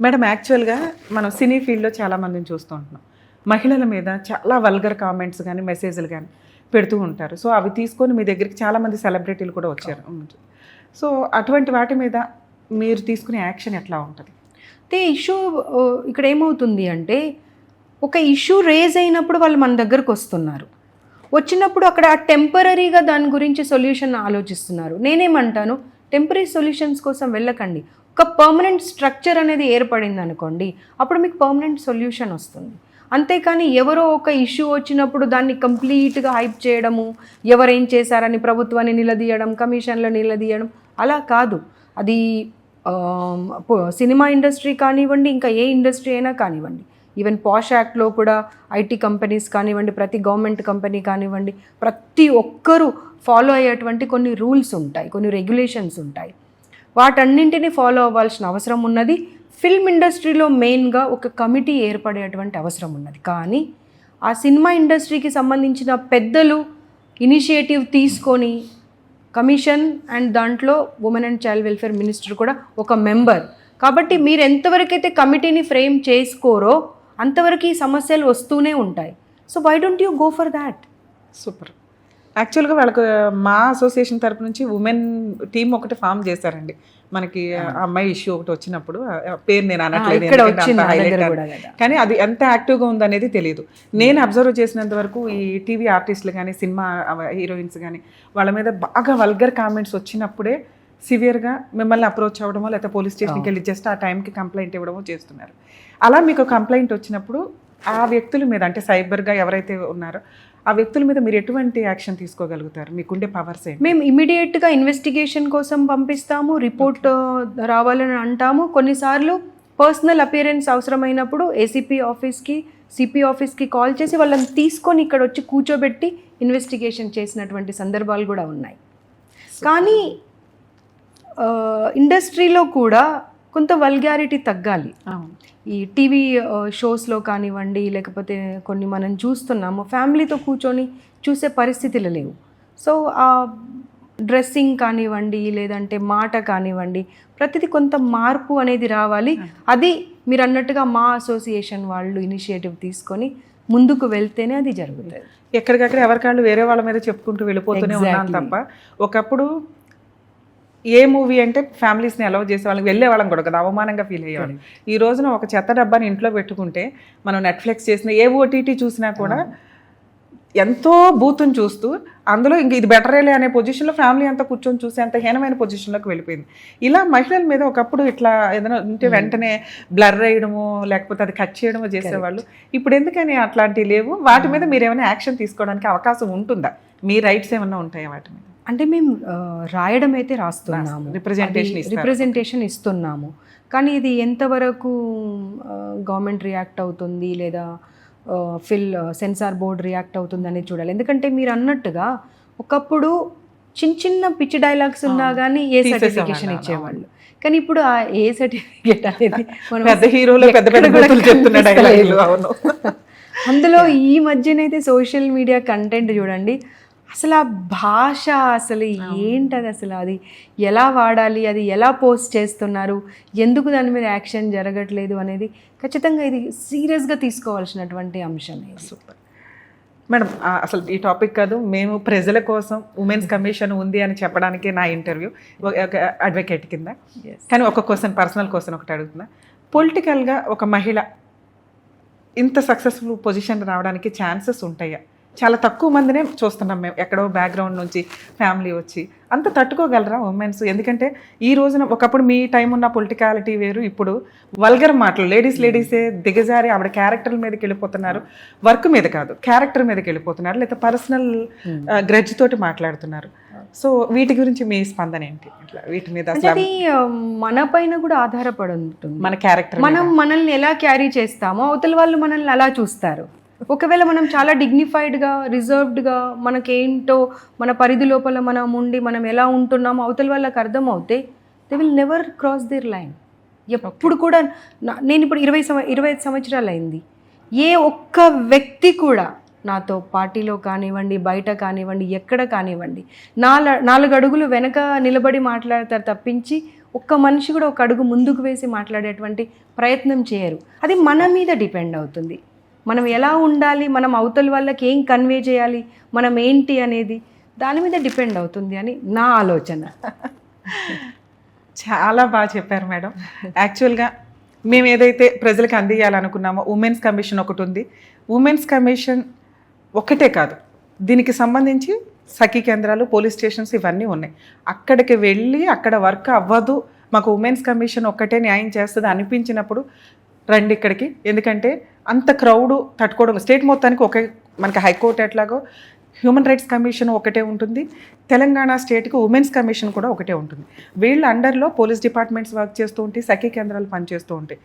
Madam యాక్చువల్గా మనం సినీ ఫీల్డ్లో చాలా మందిని చూస్తూ ఉంటున్నాం. మహిళల మీద చాలా వల్గర్ కామెంట్స్ కానీ మెసేజ్లు కానీ పెడుతూ ఉంటారు. సో అవి తీసుకొని మీ దగ్గరికి చాలా మంది సెలబ్రిటీలు కూడా వచ్చారు. సో అటువంటి వాటి మీద మీరు తీసుకునే యాక్షన్ ఎట్లా ఉంటుంది? అయితే ఇష్యూ ఇక్కడ ఏమవుతుంది అంటే ఒక ఇష్యూ రేజ్ అయినప్పుడు వాళ్ళు మన దగ్గరకు వస్తున్నారు. వచ్చినప్పుడు అక్కడ టెంపరీగా దాని గురించి సొల్యూషన్ ఆలోచిస్తున్నారు. నేనేమంటాను టెంపరీ సొల్యూషన్స్ కోసం వెళ్ళకండి. ఒక పర్మనెంట్ స్ట్రక్చర్ అనేది ఏర్పడింది అనుకోండి అప్పుడు మీకు పర్మనెంట్ సొల్యూషన్ వస్తుంది. అంతేకాని ఎవరో ఒక ఇష్యూ వచ్చినప్పుడు దాన్ని కంప్లీట్గా హైప్ చేయడము ఎవరేం చేశారని ప్రభుత్వాన్ని నిలదీయడం కమిషన్లు నిలదీయడం అలా కాదు. అది సినిమా ఇండస్ట్రీ కానివ్వండి ఇంకా ఏ ఇండస్ట్రీ అయినా కానివ్వండి. ఈవెన్ పాష్ యాక్ట్లో కూడా ఐటీ కంపెనీస్ కానివ్వండి ప్రతి గవర్నమెంట్ కంపెనీ కానివ్వండి ప్రతి ఒక్కరూ ఫాలో అయ్యేటువంటి కొన్ని రూల్స్ ఉంటాయి కొన్ని రెగ్యులేషన్స్ ఉంటాయి. వాటన్నింటినీ ఫాలో అవ్వాల్సిన అవసరం ఉన్నది. ఫిల్మ్ ఇండస్ట్రీలో మెయిన్గా ఒక కమిటీ ఏర్పడేటువంటి అవసరం ఉన్నది. కానీ ఆ సినిమా ఇండస్ట్రీకి సంబంధించిన పెద్దలు ఇనిషియేటివ్ తీసుకొని కమిషన్ అండ్ దాంట్లో women and child welfare minister కూడా ఒక మెంబర్ కాబట్టి మీరు ఎంతవరకు అయితే కమిటీని ఫ్రేమ్ చేసుకోరో అంతవరకు ఈ సమస్యలు వస్తూనే ఉంటాయి. So why don't you go for that super యాక్చువల్గా వాళ్ళకు మా అసోసియేషన్ తరపు నుంచి ఉమెన్ టీం ఒకటి ఫామ్ చేశారండి. మనకి అమ్మాయి ఇష్యూ ఒకటి వచ్చినప్పుడు పేరు నేను అనట్లేదు. కానీ అది ఎంత యాక్టివ్గా ఉందనేది తెలియదు. నేను అబ్జర్వ్ చేసినంత వరకు ఈ టీవీ ఆర్టిస్టులు కానీ సినిమా హీరోయిన్స్ కానీ వాళ్ళ మీద బాగా వల్గర్ కామెంట్స్ వచ్చినప్పుడే సివియర్గా మిమ్మల్ని అప్రోచ్ అవ్వడమో లేకపోతే పోలీస్ స్టేషన్కి వెళ్ళి జస్ట్ ఆ టైంకి కంప్లైంట్ ఇవ్వడమో చేస్తున్నారు. అలా మీకు కంప్లైంట్ వచ్చినప్పుడు ఆ వ్యక్తుల మీద అంటే సైబర్గా ఎవరైతే ఉన్నారో ఆ వ్యక్తుల మీద మీరు ఎటువంటి యాక్షన్ తీసుకోగలుగుతారు? మీకుండే పవర్స్ ఏంటి? మేము ఇమీడియట్గా ఇన్వెస్టిగేషన్ కోసం పంపిస్తాము రిపోర్ట్ రావాలని అంటాము. కొన్నిసార్లు పర్సనల్ అపియరెన్స్ అవసరమైనప్పుడు ఏసీపీ ఆఫీస్కి సిపి ఆఫీస్కి కాల్ చేసి వాళ్ళని తీసుకొని ఇక్కడ వచ్చి కూర్చోబెట్టి ఇన్వెస్టిగేషన్ చేసినటువంటి సందర్భాలు కూడా ఉన్నాయి. కానీ ఇండస్ట్రీలో కూడా కొంత వల్గారిటీ తగ్గాలి. ఈ టీవీ షోస్లో కానివ్వండి లేకపోతే కొన్ని మనం చూస్తున్నాము ఫ్యామిలీతో కూర్చొని చూసే పరిస్థితులు లేవు. సో ఆ డ్రెస్సింగ్ కానివ్వండి లేదంటే మాట కానివ్వండి ప్రతిదీ కొంత మార్పు అనేది రావాలి. అది మీరు అన్నట్టుగా మా అసోసియేషన్ వాళ్ళు ఇనిషియేటివ్ తీసుకొని ముందుకు వెళ్తేనే అది జరుగుతుంది. ఎక్కడికక్కడ ఎవరికాళ్ళు వేరే వాళ్ళ మీద చెప్పుకుంటూ వెళ్ళిపోతూనే ఉన్నాం Exactly. తప్ప ఒకప్పుడు ఏ మూవీ అంటే ఫ్యామిలీస్ని అలౌ చేసే వాళ్ళకి వెళ్ళే వాళ్ళం కూడా కదా అవమానంగా ఫీల్ అయ్యేవాళ్ళం ఈ రోజున ఒక చెత్త డబ్బాని ఇంట్లో పెట్టుకుంటే మనం నెట్ఫ్లిక్స్ చేసిన ఏ ఓటీటీ చూసినా కూడా ఎంతో బూతుని చూస్తూ అందులో ఇంక ఇది బెటరేలే అనే పొజిషన్లో ఫ్యామిలీ అంతా కూర్చొని చూసే అంత హీనమైన పొజిషన్లోకి వెళ్ళిపోయింది. ఇలా మహిళల మీద ఒకప్పుడు ఇట్లా ఏదైనా ఉంటే వెంటనే బ్లర్ వేయడము లేకపోతే అది కట్ చేయడమో చేసేవాళ్ళు. ఇప్పుడు ఎందుకని అట్లాంటివి లేవు? వాటి మీద మీరు ఏమైనా యాక్షన్ తీసుకోవడానికి అవకాశం ఉంటుందా? మీ రైట్స్ ఏమైనా ఉంటాయా వాటి మీద? అంటే మేము రాయడం అయితే రాస్తున్నాము. ఇస్తారు. రిప్రజెంటేషన్ ఇస్తున్నాము. కానీ ఇది ఎంతవరకు గవర్నమెంట్ రియాక్ట్ అవుతుంది లేదా ఫిల్ సెన్సార్ బోర్డ్ రియాక్ట్ అవుతుంది అనేది చూడాలి. ఎందుకంటే మీరు అన్నట్టుగా ఒకప్పుడు చిన్న చిన్న పిచ్చి డైలాగ్స్ ఉన్నా కానీ ఏ సర్టిఫికేషన్. ఇచ్చేవాళ్ళు. కానీ ఇప్పుడు ఆ ఏ సర్టిఫికేట్ అనేది పెద్ద హీరోలు పెద్ద పెద్ద. డైలాగులు అవును. అందులో ఈ మధ్యనైతే సోషల్ మీడియా కంటెంట్ చూడండి. అసలు ఆ భాష అసలు ఏంటది అసలు? అది ఎలా వాడాలి? అది ఎలా పోస్ట్ చేస్తున్నారు? ఎందుకు దాని మీద యాక్షన్ జరగట్లేదు అనేది ఖచ్చితంగా ఇది సీరియస్గా తీసుకోవాల్సినటువంటి అంశం సూపర్. మేడం అసలు ఈ టాపిక్ కాదు. మేము ప్రజల కోసం ఉమెన్స్ కమిషన్ ఉంది అని చెప్పడానికి నా ఇంటర్వ్యూ. ఒక అడ్వకేట్ కింద. కానీ ఒక క్వశ్చన్ పర్సనల్ క్వశ్చన్ ఒకటి అడుగుతున్నా. పొలిటికల్గా ఒక మహిళ ఇంత సక్సెస్ఫుల్ పొజిషన్ రావడానికి ఛాన్సెస్ ఉంటాయా? చాలా తక్కువ మందినే చూస్తున్నాం మేము. ఎక్కడో బ్యాక్గ్రౌండ్ నుంచి ఫ్యామిలీ వచ్చి. అంత తట్టుకోగలరా ఉమెన్స్ ఎందుకంటే ఈ రోజున ఒకప్పుడు మీ టైం ఉన్న పొలిటికాలిటీ వేరు ఇప్పుడు వల్గర్ మాటలు లేడీస్ లేడీసే దిగజారి ఆవిడ క్యారెక్టర్ మీదకి వెళ్ళిపోతున్నారు. వర్క్ మీద కాదు క్యారెక్టర్ మీదకి వెళ్ళిపోతున్నారు లేదా పర్సనల్ గ్రడ్జ్ తోటి మాట్లాడుతున్నారు. సో వీటి గురించి మీ స్పందన ఏంటి? ఇట్లా వీటి మీద మన పైన కూడా ఆధారపడి ఉంటుంది. మన క్యారెక్టర్ మనం మనల్ని ఎలా క్యారీ చేస్తామో అవతల వాళ్ళు మనల్ని అలా చూస్తారు. ఒకవేళ మనం చాలా డిగ్నిఫైడ్గా రిజర్వ్డ్గా మనకేంటో మన పరిధి లోపల మనం ఉండి మనం ఎలా ఉంటున్నామో అవతల వాళ్ళకి అర్థం అవుతే they will never cross their line ఎప్పుడు కూడా నేను ఇప్పుడు ఇరవై సంవ ఇరవై ఐదు సంవత్సరాలు అయింది ఏ ఒక్క వ్యక్తి కూడా నాతో పార్టీలో కానివ్వండి బయట కానివ్వండి ఎక్కడ కానివ్వండి నాల నాలుగు అడుగులు వెనక నిలబడి మాట్లాడతారు తప్పించి ఒక్క మనిషి కూడా ఒక అడుగు ముందుకు వేసి మాట్లాడేటువంటి ప్రయత్నం చేయరు. అది మన మీద డిపెండ్ అవుతుంది. మనం ఎలా ఉండాలి? మనం అవతల వాళ్ళకి ఏం కన్వే చేయాలి? మనం ఏంటి అనేది దాని మీద డిపెండ్ అవుతుంది అని నా ఆలోచన. చాలా బాగా చెప్పారు మేడం. యాక్చువల్గా మేము ఏదైతే ప్రజలకు అందియాలనుకున్నామో ఉమెన్స్ కమిషన్ ఒకటి ఉంది. ఉమెన్స్ కమిషన్ ఒకటే కాదు. దీనికి సంబంధించి సఖీ కేంద్రాలు పోలీస్ స్టేషన్స్ ఇవన్నీ ఉన్నాయి. అక్కడికి వెళ్ళి అక్కడ వర్క్ అవ్వదు. మాకు ఉమెన్స్ కమిషన్ ఒక్కటే న్యాయం చేస్తుంది అనిపించినప్పుడు రండి ఇక్కడికి. ఎందుకంటే అంత క్రౌడ్ తట్టుకోవడం స్టేట్ మొత్తానికి ఒకే మనకి హైకోర్టు ఎట్లాగో హ్యూమన్ రైట్స్ కమిషన్ ఒకటే ఉంటుంది. తెలంగాణ స్టేట్కి ఉమెన్స్ కమిషన్ కూడా ఒకటే ఉంటుంది. వీళ్ళ అండర్లో పోలీస్ డిపార్ట్మెంట్స్ వర్క్ చేస్తూ ఉంటాయి సఖీ కేంద్రాలు పనిచేస్తూ ఉంటాయి.